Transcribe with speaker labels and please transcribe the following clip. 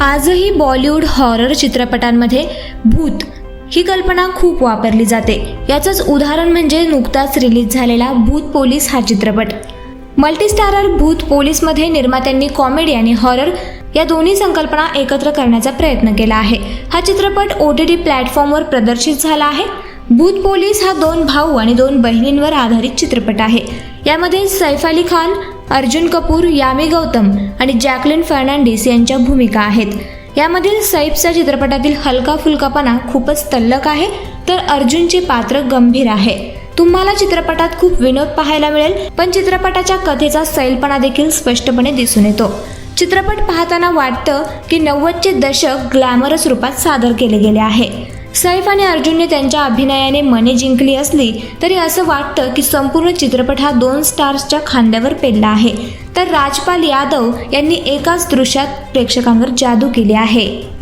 Speaker 1: आजही बॉलिवूड हॉरर चित्रपटांमध्ये भूत ही कल्पना खूप वापरली जाते. याचंच उदाहरण म्हणजे नुकताच रिलीज झालेला भूत पोलीस हा चित्रपट. मल्टीस्टारर भूत पोलीसमध्ये निर्मात्यांनी कॉमेडी आणि हॉरर या दोन्ही संकल्पना एकत्र करण्याचा प्रयत्न केला आहे. हा चित्रपट ओ टी टी प्लॅटफॉर्मवर प्रदर्शित झाला आहे. भूत पोलीस हा दोन भाऊ आणि दोन बहिणींवर आधारित चित्रपट आहे. यामध्ये सैफ अली खान अर्जुन कपूर यामी गौतम आणि जॅकलिन फर्नांडिस यांच्या भूमिका आहेत. यामधील सैफचा चित्रपटातील हलका फुलकापणा खूपच तल्लक आहे तर अर्जुनचे पात्र गंभीर आहे. तुम्हाला चित्रपटात खूप विनोद पाहायला मिळेल पण चित्रपटाच्या कथेचा सैलपणा देखील स्पष्टपणे दिसून येतो. चित्रपट पाहताना वाटतं की नव्वदचे दशक ग्लॅमरस रूपात सादर केले गेले आहे. सैफ आणि अर्जुनने त्यांच्या अभिनयाने मने जिंकली असली तरी असं वाटतं की संपूर्ण चित्रपट हा दोन स्टार्सच्या खांद्यावर पेलला आहे. तर राजपाल यादव यांनी एकाच दृश्यात प्रेक्षकांवर जादू केली आहे.